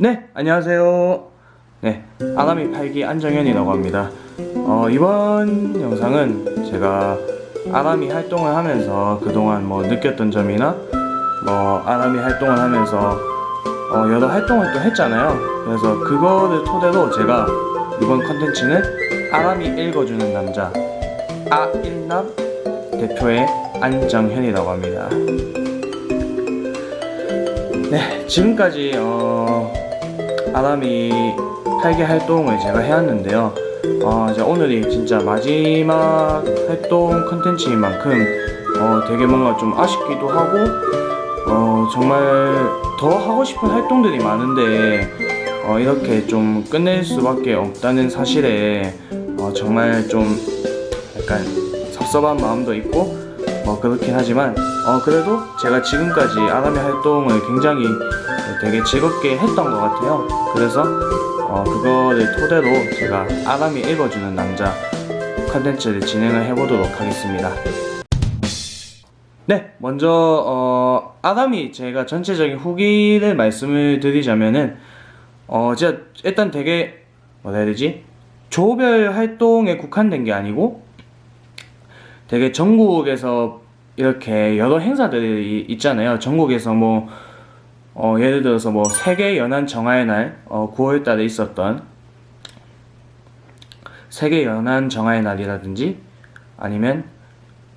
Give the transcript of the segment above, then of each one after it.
네, 안녕하세요. 네, 아가미 팔기 안정현이라고 합니다. 어, 이번 영상은 제가 아가미 활동을 하면서 그동안 뭐 느꼈던 점이나 뭐 아가미 활동을 하면서 어, 여러 활동을 또 했잖아요. 그래서 그거를 토대로 제가 이번 컨텐츠는 아가미 읽어주는 남자 아일남 대표의 안정현이라고 합니다. 네, 지금까지 어, 아람이 8개 활동을 제가 해왔는데요. 어, 이제 오늘이 진짜 마지막 활동 컨텐츠인 만큼 어, 되게 뭔가 좀 아쉽기도 하고 어, 정말 더 하고 싶은 활동들이 많은데 어, 이렇게 좀 끝낼 수밖에 없다는 사실에 어, 정말 좀 약간 섭섭한 마음도 있고 뭐 그렇긴 하지만 어 그래도 제가 지금까지 아람의 활동을 굉장히 되게 즐겁게 했던 것 같아요. 그래서 어 그거를 토대로 제가 아람이 읽어주는 남자 컨텐츠를 진행을 해보도록 하겠습니다. 네, 먼저 어 아람이 제가 전체적인 후기를 말씀을 드리자면은 어 제가 일단 되게 뭐라 해야 되지 조별 활동에 국한된 게 아니고 되게 전국에서 이렇게 여러 행사들이 있잖아요. 전국에서 뭐, 어, 예를 들어서 뭐, 세계 연안 정화의 날, 어, 9월 달에 있었던 세계 연안 정화의 날이라든지 아니면,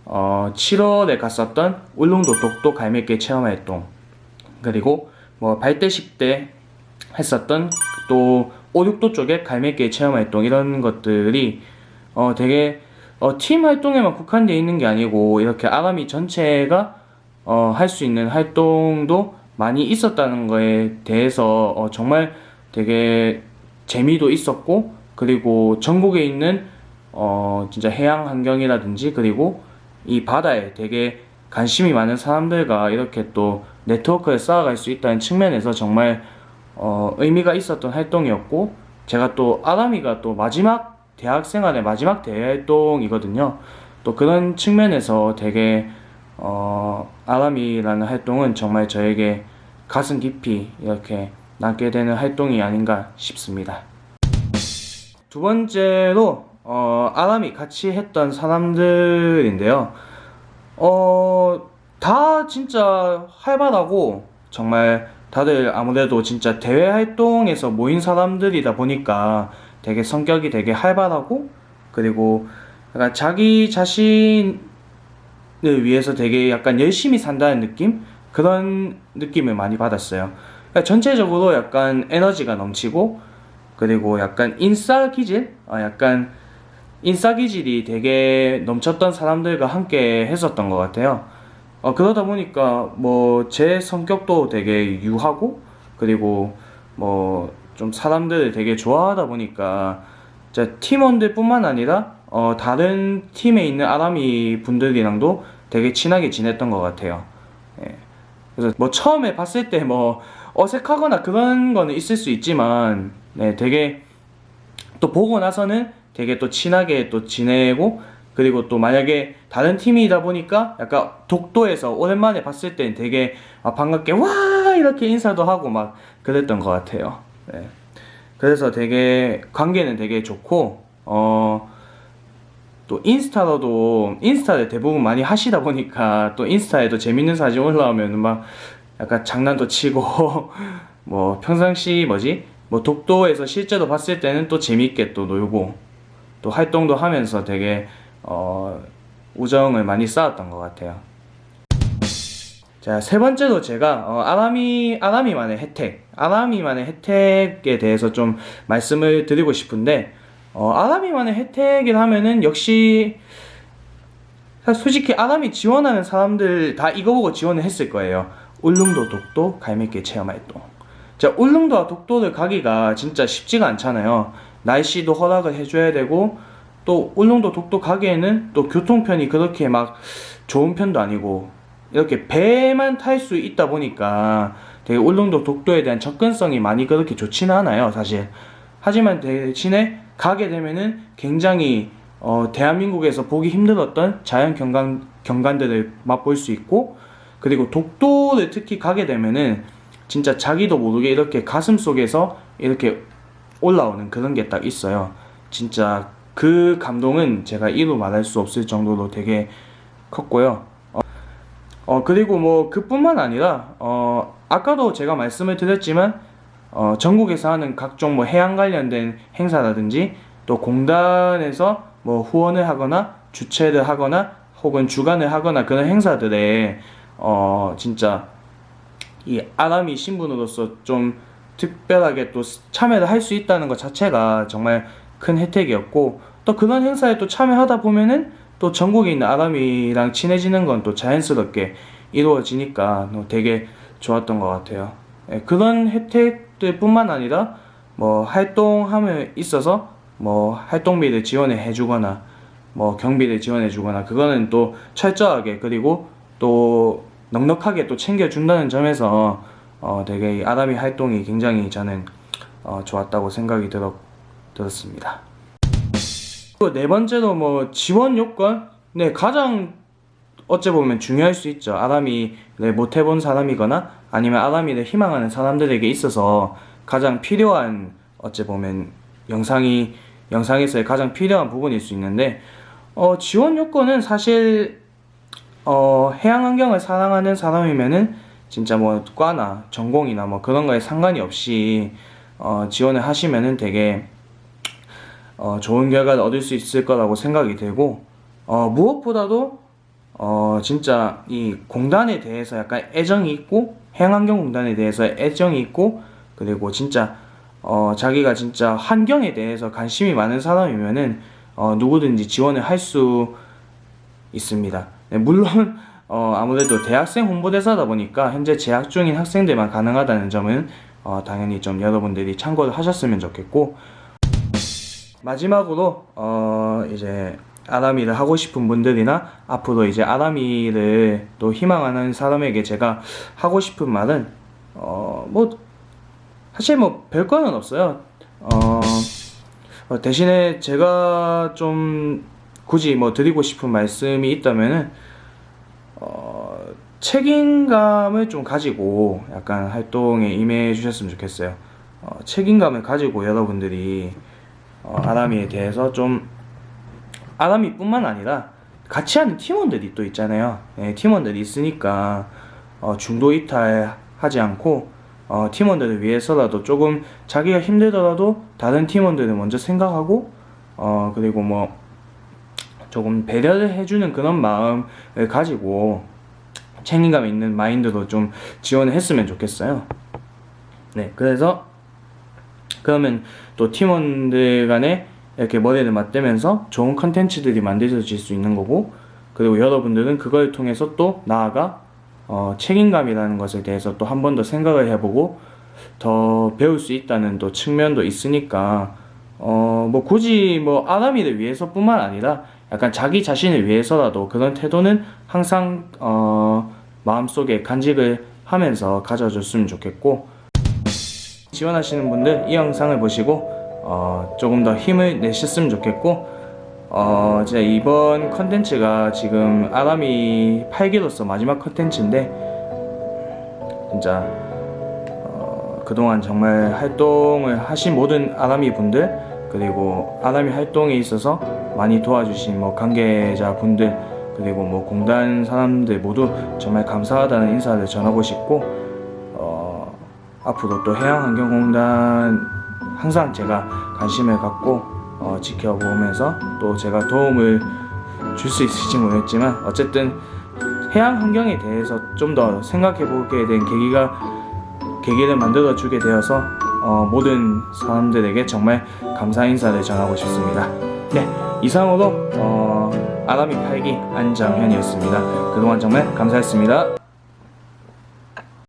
어, 7월에 갔었던 울릉도 독도 갈매길 체험 활동. 그리고 뭐, 발대식 때 했었던 또 5, 6도 쪽에 갈매길 체험 활동 이런 것들이 어, 되게 어, 팀 활동에만 국한되어 있는 게 아니고 이렇게 아가미 전체가 어, 할 수 있는 활동도 많이 있었다는 거에 대해서 어, 정말 되게 재미도 있었고 그리고 전국에 있는 어, 진짜 해양 환경이라든지 그리고 이 바다에 되게 관심이 많은 사람들과 이렇게 또 네트워크를 쌓아갈 수 있다는 측면에서 정말 어, 의미가 있었던 활동이었고 제가 또 아가미가 또 마지막 대학 생활의 마지막 대회 활동이거든요. 또 그런 측면에서 되게 어, 아람이라는 활동은 정말 저에게 가슴 깊이 이렇게 남게 되는 활동이 아닌가 싶습니다. 두 번째로 어, 아람이 같이 했던 사람들인데요. 어, 다 진짜 활발하고 정말 다들 아무래도 진짜 대외 활동에서 모인 사람들이다 보니까 되게 성격이 되게 활발하고 그리고 약간 자기 자신을 위해서 되게 약간 열심히 산다는 느낌? 그런 느낌을 많이 받았어요. 그러니까 전체적으로 약간 에너지가 넘치고 그리고 약간 인싸 기질? 어, 약간 인싸 기질이 되게 넘쳤던 사람들과 함께 했었던 것 같아요. 어, 그러다 보니까 뭐 제 성격도 되게 유하고 그리고 뭐 좀 사람들을 되게 좋아하다 보니까 진짜 팀원들 뿐만 아니라 어, 다른 팀에 있는 아람이 분들이랑도 되게 친하게 지냈던 것 같아요. 예. 그래서 뭐 처음에 봤을 때 뭐 어색하거나 그런 거는 있을 수 있지만 네, 되게 또 보고 나서는 되게 또 친하게 또 지내고 그리고 또 만약에 다른 팀이다 보니까 약간 독도에서 오랜만에 봤을 땐 되게 아, 반갑게 와 이렇게 인사도 하고 막 그랬던 것 같아요. 네. 그래서 되게 관계는 되게 좋고 어. 또 인스타로도 인스타를 대부분 많이 하시다 보니까 또 인스타에도 재밌는 사진 올라오면 막 약간 장난도 치고 뭐 평상시 뭐지 뭐 독도에서 실제로 봤을 때는 또 재밌게 또 놀고 또 활동도 하면서 되게 어 우정을 많이 쌓았던 것 같아요. 자, 세 번째로 제가 어, 아라미 아라미만의 혜택, 아라미만의 혜택에 대해서 좀 말씀을 드리고 싶은데 어, 아라미만의 혜택을 하면은 역시 솔직히 아람이 지원하는 사람들 다 이거 보고 지원을 했을 거예요. 울릉도 독도 갈매길 체험 활동. 자, 울릉도와 독도를 가기가 진짜 쉽지가 않잖아요. 날씨도 허락을 해줘야 되고 또 울릉도 독도 가기에는 또 교통편이 그렇게 막 좋은 편도 아니고 이렇게 배만 탈 수 있다 보니까 되게 울릉도 독도에 대한 접근성이 많이 그렇게 좋지는 않아요, 사실. 하지만 대신에 가게 되면은 굉장히 어, 대한민국에서 보기 힘들었던 자연 경관, 경관들을 맛볼 수 있고 그리고 독도를 특히 가게 되면은 진짜 자기도 모르게 이렇게 가슴 속에서 이렇게 올라오는 그런 게 딱 있어요. 진짜 그 감동은 제가 이루 말할 수 없을 정도로 되게 컸고요. 어, 어, 그리고 뭐 그뿐만 아니라 어 아까도 제가 말씀을 드렸지만 어 전국에서 하는 각종 뭐 해양 관련된 행사라든지 또 공단에서 뭐 후원을 하거나 주최를 하거나 혹은 주관을 하거나 그런 행사들에 어 진짜 이 아람이 신분으로서 좀 특별하게 또 참여를 할 수 있다는 것 자체가 정말 큰 혜택이었고 또 그런 행사에 또 참여하다 보면은 또 전국에 있는 아람이랑 친해지는 건 또 자연스럽게 이루어지니까 또 되게 좋았던 것 같아요. 예, 그런 혜택 들뿐만 아니라 뭐 활동함에 있어서 뭐 활동비를 지원을 해주거나 뭐 경비를 지원해 주거나 그거는 또 철저하게 그리고 또 넉넉하게 또 챙겨 준다는 점에서 어 되게 이 아람이 활동이 굉장히 저는 어 좋았다고 생각이 들었, 들었습니다. 네 번째로 뭐 지원 요건 네 가장 어째 보면 중요할 수 있죠. 아람이를 못 해본 사람이거나 아니면 아람이를 희망하는 사람들에게 있어서 가장 필요한 어째 보면 영상이 영상에서의 가장 필요한 부분일 수 있는데 어, 지원 요건은 사실 어, 해양 환경을 사랑하는 사람이면은 진짜 뭐 과나 전공이나 뭐 그런 거에 상관이 없이 어, 지원을 하시면은 되게 어, 좋은 결과를 얻을 수 있을 거라고 생각이 되고 어, 무엇보다도 어, 진짜 이 공단에 대해서 약간 애정이 있고 해양환경공단에 대해서 애정이 있고 그리고 진짜 어, 자기가 진짜 환경에 대해서 관심이 많은 사람이면은 어, 누구든지 지원을 할 수 있습니다. 네, 물론 어, 아무래도 대학생 홍보대사다 보니까 현재 재학 중인 학생들만 가능하다는 점은 어, 당연히 좀 여러분들이 참고를 하셨으면 좋겠고 마지막으로 어, 이제 아람이를 하고 싶은 분들이나 앞으로 이제 아람이를 또 희망하는 사람에게 제가 하고 싶은 말은 어, 뭐 사실 뭐 별거는 없어요. 어, 어, 대신에 제가 좀 굳이 뭐 드리고 싶은 말씀이 있다면은 어, 책임감을 좀 가지고 약간 활동에 임해 주셨으면 좋겠어요. 어, 책임감을 가지고 여러분들이 어, 아람이에 대해서 좀 아람이뿐만 아니라 같이 하는 팀원들이 또 있잖아요. 예, 팀원들이 있으니까 어, 중도 이탈하지 않고 어, 팀원들을 위해서라도 조금 자기가 힘들더라도 다른 팀원들을 먼저 생각하고 어, 그리고 뭐 조금 배려를 해주는 그런 마음을 가지고 책임감 있는 마인드로 좀 지원을 했으면 좋겠어요. 네, 그래서 그러면 또 팀원들 간에 이렇게 머리를 맞대면서 좋은 컨텐츠들이 만들어질 수 있는 거고 그리고 여러분들은 그걸 통해서 또 나아가 어, 책임감이라는 것에 대해서 또 한 번 더 생각을 해보고 더 배울 수 있다는 또 측면도 있으니까 어, 뭐 굳이 뭐 아람이를 위해서뿐만 아니라 약간 자기 자신을 위해서라도 그런 태도는 항상 어, 마음속에 간직을 하면서 가져줬으면 좋겠고 지원하시는 분들 이 영상을 보시고 어, 조금 더 힘을 내셨으면 좋겠고 어, 진짜 이번 컨텐츠가 지금 아람이 8기로서 마지막 컨텐츠인데 진짜 어, 그동안 정말 활동을 하신 모든 아람이 분들 그리고 아람이 활동에 있어서 많이 도와주신 뭐 관계자 분들 그리고 뭐 공단 사람들 모두 정말 감사하다는 인사를 전하고 싶고 어, 앞으로 또 해양환경공단 항상 제가 관심을 갖고 어, 지켜보면서 또 제가 도움을 줄 수 있을지 모르겠지만 어쨌든 해양 환경에 대해서 좀 더 생각해 보게 된 계기가 계기를 만들어 주게 되어서 어, 모든 사람들에게 정말 감사 인사를 전하고 싶습니다. 네, 이상으로 어, 아람이 팔기 안정현이었습니다. 그동안 정말 감사했습니다.